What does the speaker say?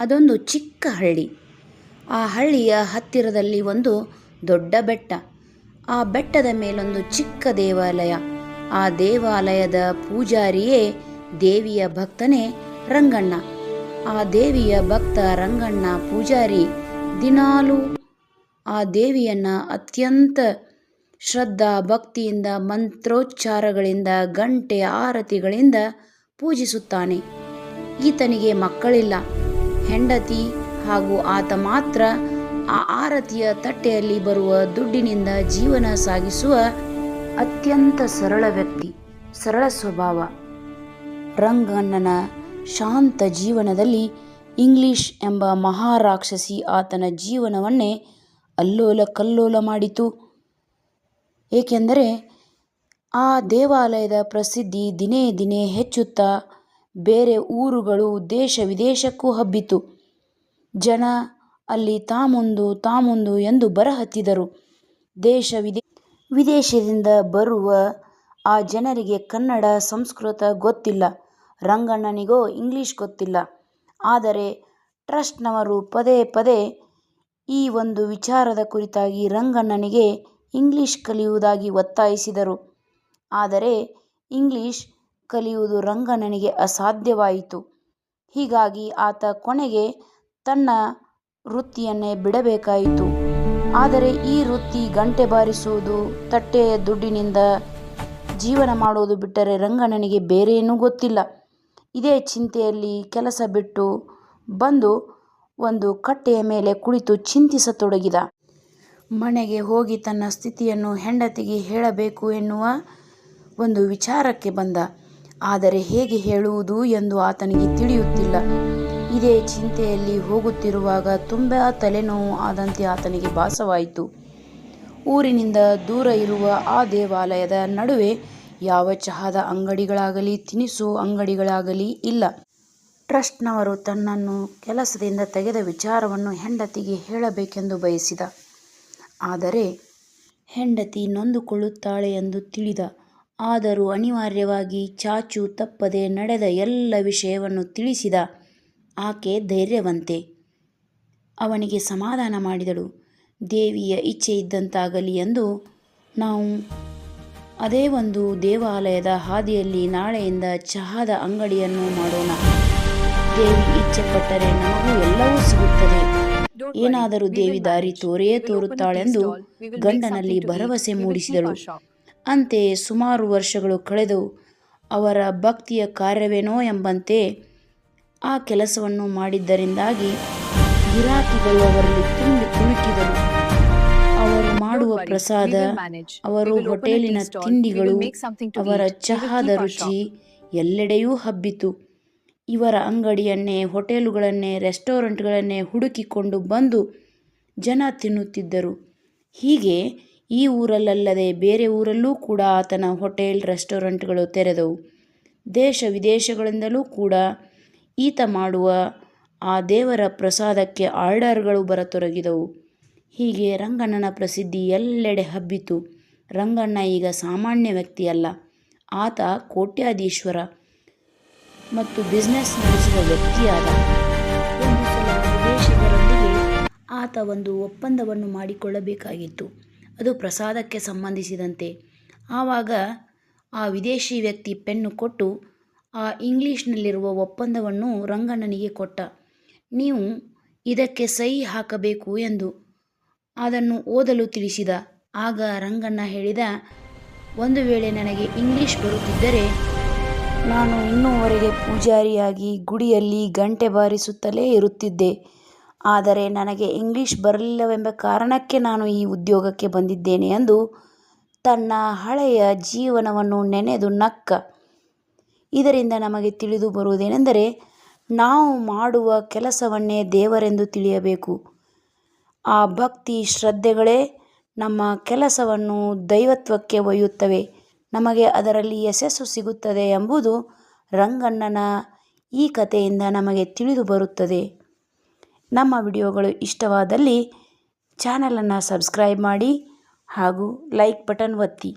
ಅದೊಂದು ಚಿಕ್ಕ ಹಳ್ಳಿ. ಆ ಹಳ್ಳಿಯ ಹತ್ತಿರದಲ್ಲಿ ಒಂದು ದೊಡ್ಡ ಬೆಟ್ಟ. ಆ ಬೆಟ್ಟದ ಮೇಲೊಂದು ಚಿಕ್ಕ ದೇವಾಲಯ. ಆ ದೇವಾಲಯದ ಪೂಜಾರಿಯೇ ದೇವಿಯ ಭಕ್ತನೇ ರಂಗಣ್ಣ. ಆ ದೇವಿಯ ಭಕ್ತ ರಂಗಣ್ಣ ಪೂಜಾರಿ ದಿನಾಲೂ ಆ ದೇವಿಯನ್ನು ಅತ್ಯಂತ ಶ್ರದ್ಧಾ ಭಕ್ತಿಯಿಂದ, ಮಂತ್ರೋಚ್ಚಾರಗಳಿಂದ, ಗಂಟೆ ಆರತಿಗಳಿಂದ ಪೂಜಿಸುತ್ತಾನೆ. ಈತನಿಗೆ ಮಕ್ಕಳಿಲ್ಲ. ಹೆಂಡತಿ ಹಾಗೂ ಆತ ಮಾತ್ರ ಆ ಆರತಿಯ ತಟ್ಟೆಯಲ್ಲಿ ಬರುವ ದುಡ್ಡಿನಿಂದ ಜೀವನ ಸಾಗಿಸುವ ಅತ್ಯಂತ ಸರಳ ವ್ಯಕ್ತಿ, ಸರಳ ಸ್ವಭಾವ. ರಂಗಣ್ಣನ ಶಾಂತ ಜೀವನದಲ್ಲಿ ಇಂಗ್ಲಿಷ್ ಎಂಬ ಮಹಾರಾಕ್ಷಸಿ ಆತನ ಜೀವನವನ್ನೇ ಅಲ್ಲೋಲ ಕಲ್ಲೋಲ ಮಾಡಿತು. ಏಕೆಂದರೆ ಆ ದೇವಾಲಯದ ಪ್ರಸಿದ್ಧಿ ದಿನೇ ದಿನೇ ಹೆಚ್ಚುತ್ತಾ ಬೇರೆ ಊರುಗಳು ದೇಶ ವಿದೇಶಕ್ಕೂ ಹಬ್ಬಿತು. ಜನ ಅಲ್ಲಿ ತಾಮುಂದು ತಾಮುಂದು ಎಂದು ಬರಹತ್ತಿದರು. ದೇಶ ವಿದೇ, ವಿದೇಶದಿಂದ ಬರುವ ಆ ಜನರಿಗೆ ಕನ್ನಡ, ಸಂಸ್ಕೃತ ಗೊತ್ತಿಲ್ಲ. ರಂಗಣ್ಣನಿಗೋ ಇಂಗ್ಲಿಷ್ ಗೊತ್ತಿಲ್ಲ. ಆದರೆ ಟ್ರಸ್ಟ್ನವರು ಪದೇ ಪದೇ ಈ ಒಂದು ವಿಚಾರದ ಕುರಿತಾಗಿ ರಂಗಣ್ಣನಿಗೆ ಇಂಗ್ಲಿಷ್ ಕಲಿಯುವುದಾಗಿ ಒತ್ತಾಯಿಸಿದರು. ಆದರೆ ಇಂಗ್ಲಿಷ್ ಕಲಿಯುವುದು ರಂಗನನಿಗೆ ಅಸಾಧ್ಯವಾಯಿತು. ಹೀಗಾಗಿ ಆತ ಕೊನೆಗೆ ತನ್ನ ವೃತ್ತಿಯನ್ನೇ ಬಿಡಬೇಕಾಯಿತು. ಆದರೆ ಈ ವೃತ್ತಿ ಗಂಟೆ ಬಾರಿಸುವುದು, ತಟ್ಟೆಯ ದುಡ್ಡಿನಿಂದ ಜೀವನ ಮಾಡುವುದು ಬಿಟ್ಟರೆ ರಂಗಣ್ಣನಿಗೆ ಬೇರೇನೂ ಗೊತ್ತಿಲ್ಲ. ಇದೇ ಚಿಂತೆಯಲ್ಲಿ ಕೆಲಸ ಬಿಟ್ಟು ಬಂದು ಒಂದು ಕಟ್ಟೆಯ ಮೇಲೆ ಕುಳಿತು ಚಿಂತಿಸತೊಡಗಿದ. ಮನೆಗೆ ಹೋಗಿ ತನ್ನ ಸ್ಥಿತಿಯನ್ನು ಹೆಂಡತಿಗೆ ಹೇಳಬೇಕು ಎನ್ನುವ ಒಂದು ವಿಚಾರಕ್ಕೆ ಬಂದ. ಆದರೆ ಹೇಗೆ ಹೇಳುವುದು ಎಂದು ಆತನಿಗೆ ತಿಳಿಯುತ್ತಿಲ್ಲ. ಇದೇ ಚಿಂತೆಯಲ್ಲಿ ಹೋಗುತ್ತಿರುವಾಗ ತುಂಬ ತಲೆನೋವು ಆದಂತೆ ಆತನಿಗೆ ಭಾಸವಾಯಿತು. ಊರಿನಿಂದ ದೂರ ಇರುವ ಆ ದೇವಾಲಯದ ನಡುವೆ ಯಾವ ಚಹಾದ ಅಂಗಡಿಗಳಾಗಲಿ, ತಿನಿಸು ಅಂಗಡಿಗಳಾಗಲಿ ಇಲ್ಲ. ಟ್ರಸ್ಟ್ನವರು ತನ್ನನ್ನು ಕೆಲಸದಿಂದ ತೆಗೆದ ವಿಚಾರವನ್ನು ಹೆಂಡತಿಗೆ ಹೇಳಬೇಕೆಂದು ಬಯಸಿದ. ಆದರೆ ಹೆಂಡತಿ ನೊಂದುಕೊಳ್ಳುತ್ತಾಳೆ ಎಂದು ತಿಳಿದ. ಆದರೂ ಅನಿವಾರ್ಯವಾಗಿ ಚಾಚು ತಪ್ಪದೆ ನಡೆದ ಎಲ್ಲ ವಿಷಯವನ್ನು ತಿಳಿಸಿದ ಆಕೆ ಧೈರ್ಯವಂತೆ. ಅವನಿಗೆ ಸಮಾಧಾನ ಮಾಡಿದಳು. ದೇವಿಯ ಇಚ್ಛೆ ಇದ್ದಂತಾಗಲಿ ಎಂದು ನಾವು ಅದೇ ಒಂದು ದೇವಾಲಯದ ಹಾದಿಯಲ್ಲಿ ನಾಳೆಯಿಂದ ಚಹಾದ ಅಂಗಡಿಯನ್ನು ಮಾಡೋಣ. ದೇವಿ ಇಚ್ಛೆ ಪಟ್ಟರೆ ನಮಗೂ ಎಲ್ಲವೂ ಸಿಗುತ್ತದೆ. ಏನಾದರೂ ದೇವಿ ದಾರಿ ತೋರೆಯೇ ತೋರುತ್ತಾಳೆಂದು ಗಂಡನಲ್ಲಿ ಭರವಸೆ ಮೂಡಿಸಿದಳು. ಅಂತೆಯೇ ಸುಮಾರು ವರ್ಷಗಳು ಕಳೆದು ಅವರ ಭಕ್ತಿಯ ಕಾರ್ಯವೇನೋ ಎಂಬಂತೆ ಆ ಕೆಲಸವನ್ನು ಮಾಡಿದ್ದರಿಂದಾಗಿ ಗಿರಾಕಿಗಳು ಅವರಲ್ಲಿ ತುಂಬಿ ತುಳುಕಿದರು ಅವರು ಮಾಡುವ ಪ್ರಸಾದ ಅವರು ಹೋಟೆಲಿನ ತಿಂಡಿಗಳು ಅವರ ಚಹಾದ ರುಚಿ ಎಲ್ಲೆಡೆಯೂ ಹಬ್ಬಿತು. ಇವರ ಅಂಗಡಿಯನ್ನೇ ಹೋಟೆಲುಗಳನ್ನೇ ರೆಸ್ಟೋರೆಂಟ್ಗಳನ್ನೇ ಹುಡುಕಿಕೊಂಡು ಬಂದು ಜನ ತಿನ್ನುತ್ತಿದ್ದರು. ಹೀಗೆ ಈ ಊರಲ್ಲದೆ ಬೇರೆ ಊರಲ್ಲೂ ಕೂಡ ಆತನ ಹೋಟೆಲ್, ರೆಸ್ಟೋರೆಂಟ್ಗಳು ತೆರೆದವು. ದೇಶ ವಿದೇಶಗಳಿಂದಲೂ ಕೂಡ ಈತ ಮಾಡುವ ಆ ದೇವರ ಪ್ರಸಾದಕ್ಕೆ ಆರ್ಡರ್ಗಳು ಬರತೊರಗಿದವು ಹೀಗೆ ರಂಗಣ್ಣನ ಪ್ರಸಿದ್ಧಿ ಎಲ್ಲೆಡೆ ಹಬ್ಬಿತು. ರಂಗಣ್ಣ ಈಗ ಸಾಮಾನ್ಯ ವ್ಯಕ್ತಿಯಲ್ಲ. ಆತ ಕೋಟ್ಯಾಧೀಶ್ವರ ಮತ್ತು ಬಿಸ್ನೆಸ್ ನಡೆಸುವ ವ್ಯಕ್ತಿಯಾದ. ಆತ ಒಂದು ಒಪ್ಪಂದವನ್ನು ಮಾಡಿಕೊಳ್ಳಬೇಕಾಗಿತ್ತು. ಅದು ಪ್ರಸಾದಕ್ಕೆ ಸಂಬಂಧಿಸಿದಂತೆ. ಆವಾಗ ಆ ವಿದೇಶಿ ವ್ಯಕ್ತಿ ಪೆನ್ನು ಕೊಟ್ಟು ಆ ಇಂಗ್ಲೀಷ್ನಲ್ಲಿರುವ ಒಪ್ಪಂದವನ್ನು ರಂಗಣ್ಣನಿಗೆ ಕೊಟ್ಟ. ನೀವು ಇದಕ್ಕೆ ಸಹಿ ಹಾಕಬೇಕು ಎಂದು ಅದನ್ನು ಓದಲು ತಿಳಿಸಿದ. ಆಗ ರಂಗಣ್ಣ ಹೇಳಿದ, ಒಂದು ವೇಳೆ ನನಗೆ ಇಂಗ್ಲೀಷ್ ಬರುತ್ತಿದ್ದರೆ ನಾನು ಇನ್ನೂವರೆಗೆ ಪೂಜಾರಿಯಾಗಿ ಗುಡಿಯಲ್ಲಿ ಗಂಟೆ ಬಾರಿಸುತ್ತಲೇ ಇರುತ್ತಿದ್ದೆ. ಆದರೆ ನನಗೆ ಇಂಗ್ಲೀಷ್ ಬರಲಿಲ್ಲವೆಂಬ ಕಾರಣಕ್ಕೆ ನಾನು ಈ ಉದ್ಯೋಗಕ್ಕೆ ಬಂದಿದ್ದೇನೆ ಎಂದು ತನ್ನ ಹಳೆಯ ಜೀವನವನ್ನು ನೆನೆದು ನಕ್ಕ. ಇದರಿಂದ ನಮಗೆ ತಿಳಿದು ಬರುವುದೇನೆಂದರೆ, ನಾವು ಮಾಡುವ ಕೆಲಸವನ್ನೇ ದೇವರೆಂದು ತಿಳಿಯಬೇಕು. ಆ ಭಕ್ತಿ ಶ್ರದ್ಧೆಗಳೇ ನಮ್ಮ ಕೆಲಸವನ್ನು ದೈವತ್ವಕ್ಕೆ ಒಯ್ಯುತ್ತವೆ. ನಮಗೆ ಅದರಲ್ಲಿ ಯಶಸ್ಸು ಸಿಗುತ್ತದೆ ಎಂಬುದು ರಂಗಣ್ಣನ ಈ ಕಥೆಯಿಂದ ನಮಗೆ ತಿಳಿದು ಬರುತ್ತದೆ. ನಮ್ಮ ವಿಡಿಯೋಗಳು ಇಷ್ಟವಾದಲ್ಲಿ ಚಾನಲನ್ನು ಸಬ್ಸ್ಕ್ರೈಬ್ ಮಾಡಿ ಹಾಗೂ ಲೈಕ್ ಬಟನ್ ಒತ್ತಿ.